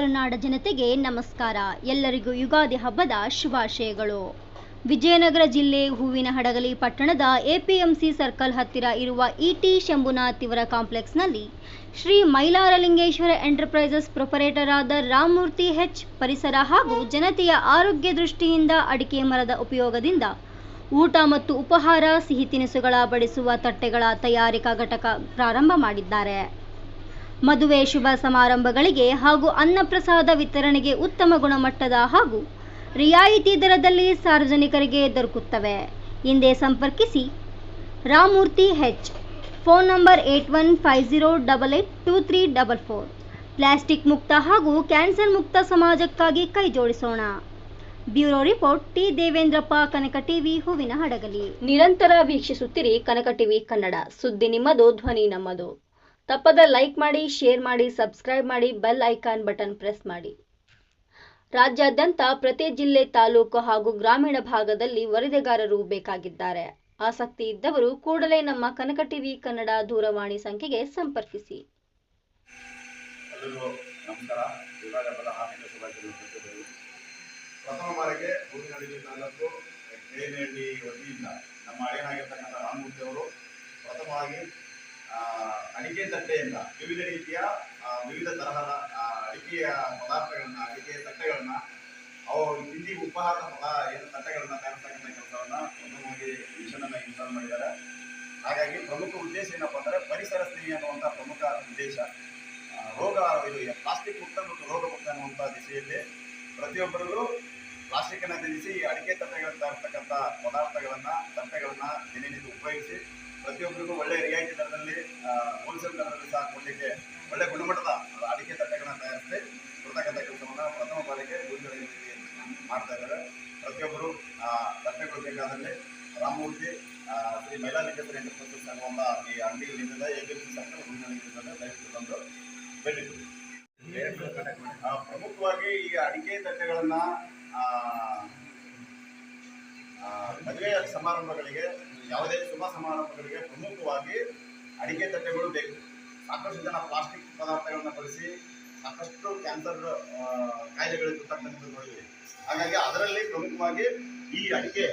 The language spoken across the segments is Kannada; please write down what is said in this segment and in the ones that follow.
ಕರುನಾಡ ಜನತೆಗೆ ನಮಸ್ಕಾರ. ಎಲ್ಲರಿಗೂ ಯುಗಾದಿ ಹಬ್ಬದ ಶುಭಾಶಯಗಳು. ವಿಜಯನಗರ ಜಿಲ್ಲೆ ಹೂವಿನ ಹಡಗಲಿ ಪಟ್ಟಣದ ಎಪಿಎಂಸಿ ಸರ್ಕಲ್ ಹತ್ತಿರ ಇರುವ ಇಟಿ ಶಂಭುನಾಥ್ ಇವರ ಕಾಂಪ್ಲೆಕ್ಸ್ನಲ್ಲಿ ಶ್ರೀ ಮೈಲಾರಲಿಂಗೇಶ್ವರ ಎಂಟರ್ಪ್ರೈಸಸ್ ಪ್ರೊಪರೇಟರ್ ಆದ ರಾಮಮೂರ್ತಿ ಹೆಚ್ ಪರಿಸರ ಹಾಗೂ ಜನತೆಯ ಆರೋಗ್ಯ ದೃಷ್ಟಿಯಿಂದ ಅಡಿಕೆ ಮರದ ಉಪಯೋಗದಿಂದ ಊಟ ಮತ್ತು ಉಪಹಾರ, ಸಿಹಿ ತಿನಿಸುಗಳ ಬಡಿಸುವ ತಟ್ಟೆಗಳ ತಯಾರಿಕಾ ಘಟಕ ಪ್ರಾರಂಭ ಮಾಡಿದ್ದಾರೆ. ಮದುವೆ ಶುಭ ಸಮಾರಂಭಗಳಿಗೆ ಹಾಗೂ ಅನ್ನಪ್ರಸಾದ ವಿತರಣೆಗೆ ಉತ್ತಮ ಗುಣಮಟ್ಟದ ಹಾಗೂ ರಿಯಾಯಿತಿ ದರದಲ್ಲಿ ಸಾರ್ವಜನಿಕರಿಗೆ ದೊರಕುತ್ತವೆ. ಹಿಂದೆ ಸಂಪರ್ಕಿಸಿ Ramurthy H phone number eight one five zero double eight two three double four. Plastic ಮುಕ್ತ ಹಾಗೂ ಕ್ಯಾನ್ಸರ್ ಮುಕ್ತ ಸಮಾಜಕ್ಕಾಗಿ ಕೈ ಜೋಡಿಸೋಣ. Bureau report, T. Devendrappa, Kanaka TV Huvina Hadagali. ನಿರಂತರ ವೀಕ್ಷಿಸುತ್ತಿರಿ ಕನಕ ಟಿವಿ ಕನ್ನಡ. ಸುದ್ದಿ ನಿಮ್ಮದು, ಧ್ವನಿ ನಮ್ಮದು. ತಪ್ಪದ ಲೈಕ್ ಮಾಡಿ ಶೇರ್ ಮಾಡಿ ಸಬ್ಸ್ಕ್ರೈಬ್ ಮಾಡಿ ಬೆಲ್ ಐಕಾನ್ ಬಟನ್ ಪ್ರೆಸ್ ಮಾಡಿ. ರಾಜ್ಯಾದ್ಯಂತ ಪ್ರತಿ ಜಿಲ್ಲೆ, ತಾಲೂಕು ಹಾಗೂ ಗ್ರಾಮೀಣ ಭಾಗದಲ್ಲಿ ವರದಿಗಾರರು ಬೇಕಾಗಿದ್ದಾರೆ. ಆಸಕ್ತಿ ಇದ್ದವರು ಕೂಡಲೇ ನಮ್ಮ ಕನಕ ಟಿವಿ ಕನ್ನಡ ದೂರವಾಣಿ ಸಂಖ್ಯೆಗೆ ಸಂಪರ್ಕಿಸಿ. ಪ್ರಥಮವಾಗಿ ಅಡಿಕೆ ತಟ್ಟೆಯಿಂದ ವಿವಿಧ ರೀತಿಯ ವಿವಿಧ ತರಹದ ಅಡಿಕೆಯ ಪದಾರ್ಥಗಳನ್ನ, ಅಡಿಕೆಯ ತಟ್ಟೆಗಳನ್ನ, ಅವು ತಿಂಡಿ ಉಪಹಾರದ ಪದ ಏನು ತಟ್ಟೆಗಳನ್ನ ತಯಾರಿಸ್ತಕ್ಕಂಥ ಕೆಲಸವನ್ನ ಪ್ರಥಮವಾಗಿ ಮಿಷನ್ ಅನ್ನ ಇನ್ಸ್ಟಾಲ್ ಮಾಡಿದ್ದಾರೆ. ಹಾಗಾಗಿ ಪ್ರಮುಖ ಉದ್ದೇಶ ಏನಪ್ಪ ಅಂದರೆ ಪರಿಸರ ಸ್ನೇಹಿ ಅನ್ನುವಂಥ ಪ್ರಮುಖ ಉದ್ದೇಶ. ರೋಗ ಇದು ಪ್ಲಾಸ್ಟಿಕ್ ಮುಕ್ತ ಮತ್ತು ರೋಗ ಮುಕ್ತ ಅನ್ನುವಂಥ ದಿಸೆಯಲ್ಲಿ ಪ್ರತಿಯೊಬ್ಬರಿಗೂ ಪ್ಲಾಸ್ಟಿಕ್ ಅನ್ನ ತ್ಯಜಿಸಿ ಈ ಅಡಿಕೆ ತಟ್ಟೆಗಳನ್ನ ಇರ್ತಕ್ಕಂಥ ಪದಾರ್ಥಗಳನ್ನು, ತಟ್ಟೆಗಳನ್ನು ದಿನನಿತ್ಯ ಉಪಯೋಗಿಸಿ ಪ್ರತಿಯೊಬ್ಬರಿಗೂ ಒಳ್ಳೆ ರಿಯಾಯಿತಿ ದರದಲ್ಲಿ ಹೋಲ್ಸೇಲ್ ದರದಲ್ಲಿ ಸಹ ಕೊಡಲಿಕ್ಕೆ ಒಳ್ಳೆ ಗುಣಮಟ್ಟದ ಅಡಿಕೆ ತಟ್ಟೆಗಳನ್ನ ತಯಾರಿಸಿ ಕೊಡ್ತಕ್ಕಂಥ ಕೆಲಸವನ್ನು ಪ್ರಥಮ ಬಾರಿಗೆ ಊರುಗಳಲ್ಲಿ ಮಾಡ್ತಾ ಇದ್ದಾರೆ. ಪ್ರತಿಯೊಬ್ಬರು ತಟ್ಟೆಗಳು ಬೇಕಾದಲ್ಲಿ ರಾಮಮೂರ್ತಿ ಶ್ರೀ ಮಹಿಳಾ ಮೈಲಾಲಿಂಗೇಶ್ವರ ಎಂಟರ್ಪ್ರೈಸಸ್ ಅನ್ನುವಂಥ ಈ ಅಂಗಡಿಗಳಿಂದ ಎಪಿಎಂಸಿ ಸಂಘ ಗುರುಗಳಿಂದ ದಯವಿಟ್ಟು ಬಂದು. ಆ, ಪ್ರಮುಖವಾಗಿ ಈ ಅಡಿಕೆ ತಟ್ಟೆಗಳನ್ನು ಮದುವೆ ಸಮಾರಂಭಗಳಿಗೆ ಯಾವುದೇ ಶುಭ ಸಮಾರಂಭಗಳಿಗೆ ಪ್ರಮುಖವಾಗಿ ಅಡಿಕೆ ತಟ್ಟೆಗಳು ಬೇಕು. ಸಾಕಷ್ಟು ಜನ ಪ್ಲಾಸ್ಟಿಕ್ ಪದಾರ್ಥಗಳನ್ನ ಬಳಸಿ ಸಾಕಷ್ಟು ಕ್ಯಾನ್ಸರ್ ಕಾಯಿಲೆಗಳಿಗೆ ತುತ್ತಾಗ್ತಕ್ಕಂಥದ್ದು ನೋಡಿದ್ವಿ ಹಾಗಾಗಿ ಅದರಲ್ಲಿ ಪ್ರಮುಖವಾಗಿ ಈ ಅಡಿಕೆ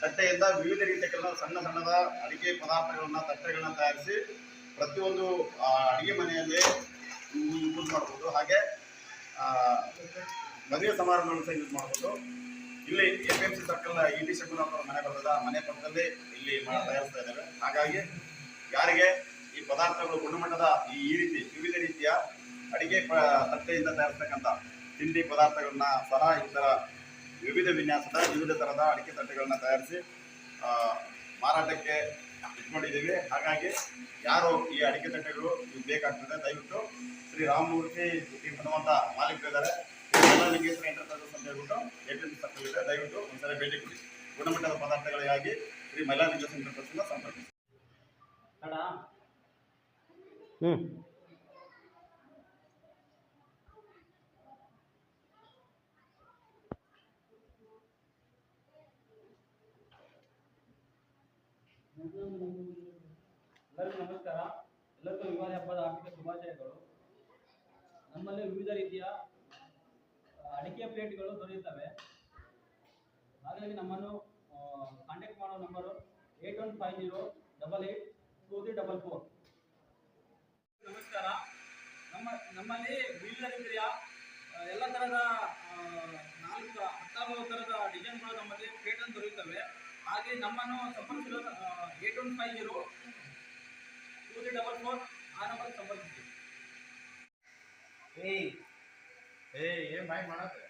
ತಟ್ಟೆಯಿಂದ ವಿವಿಧ ರೀತಿಯ ಕೆಲವು ಸಣ್ಣ ಸಣ್ಣದ ಅಡಿಕೆ ಪದಾರ್ಥಗಳನ್ನ, ತಟ್ಟೆಗಳನ್ನ ತಯಾರಿಸಿ ಪ್ರತಿಯೊಂದು ಅಡಿಗೆ ಮನೆಯಲ್ಲಿ ಯೂಸ್ ಮಾಡ್ಬೋದು. ಹಾಗೆ ಮದುವೆ ಸಮಾರಂಭಗಳನ್ನು ಸಹ ಯೂಸ್ ಮಾಡ್ಬೋದು. ಇಲ್ಲಿ ಎ ಪಿ ಎಂ ಸಿ ಸರ್ಕಲ್ನ ಇ ಶಂಕುನಾಥ್ ಮನೆ ಬರ್ತದ. ಮನೆ ಪಕ್ಕದಲ್ಲಿ ಇಲ್ಲಿ ತಯಾರಿಸ್ತಾ ಇದ್ದಾರೆ ಹಾಗಾಗಿ ಯಾರಿಗೆ ಈ ಪದಾರ್ಥಗಳು ಗುಣಮಟ್ಟದ ಈ ಈ ರೀತಿ ವಿವಿಧ ರೀತಿಯ ಅಡಿಗೆ ಪ ತಟ್ಟೆಯಿಂದ ತಯಾರಿಸ್ತಕ್ಕಂಥ ತಿಂಡಿ ಪದಾರ್ಥಗಳನ್ನ ಸಹ ಥರ ವಿವಿಧ ವಿನ್ಯಾಸದ, ವಿವಿಧ ಥರದ ಅಡಿಕೆ ತಟ್ಟೆಗಳನ್ನ ತಯಾರಿಸಿ ಮಾರಾಟಕ್ಕೆ ಇಟ್ಕೊಂಡಿದ್ದೀವಿ. ಹಾಗಾಗಿ ಯಾರು ಈ ಅಡಿಕೆ ತಟ್ಟೆಗಳು ಬೇಕಾಗ್ತದೆ, ದಯವಿಟ್ಟು ಶ್ರೀ ರಾಮಮೂರ್ತಿ ಈ ಮಾಲೀಕರು ಮಾಲೀಕರಿದ್ದಾರೆ ಲಿಂಗೇಶ್ವರ ದಯವಿಟ್ಟು ಒಂದ್ಸಲ ಭೇಟಿ ಕೊಡಿ ಗುಣಮಟ್ಟದ ಪದಾರ್ಥಗಳಿಗಾಗಿ ಶ್ರೀ ಮೈಲಾಲಿಂಗೇಶ್ವರ ಎಂಟರ್ಪ್ರೈಸಸ್ನ ಸಂಪರ್ಕಿಸಿ ಹ್ಞೂ ಎಲ್ಲರಿಗೂ ನಮಸ್ಕಾರ ಎಲ್ಲರಿಗೂ ಯುಗಾದಿ ಹಬ್ಬದ ಆರ್ಥಿಕ ಶುಭಾಶಯಗಳು ನಮ್ಮಲ್ಲಿ ವಿವಿಧ ರೀತಿಯ ಅಡಿಕೆ ಪ್ಲೇಟ್ಗಳು ದೊರೆಯುತ್ತವೆ. ಹಾಗಾಗಿ ನಮ್ಮನ್ನು ಕಾಂಟ್ಯಾಕ್ಟ್ ಮಾಡೋ number eight one five zero double eight two three double four. ನಮಸ್ಕಾರ. ನಮ್ಮ, ನಮ್ಮಲ್ಲಿ ರೀತಿಯ ಎಲ್ಲ ಥರದ ನಾಲ್ಕು ಹತ್ತಾರು ಥರದ ಡಿಸೈನ್ಗಳು ನಮ್ಮಲ್ಲಿ ಪ್ಲೇಟನ್ನು ದೊರೆಯುತ್ತವೆ. ಹಾಗೆ ನಮ್ಮನ್ನು ಸಂಪರ್ಕಿಸಲು eight one five zero two three double four ಆ ನಂಬರ್ ಸಂಪರ್ಕಿಸಿ. ಏಯ್ ಏಯ್ ಏನ್ ಬಾಯ್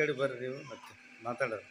ಕಡೆ ಬರ್ರಿ ನೀವು ಮತ್ತೆ ಮಾತಾಡೋದು.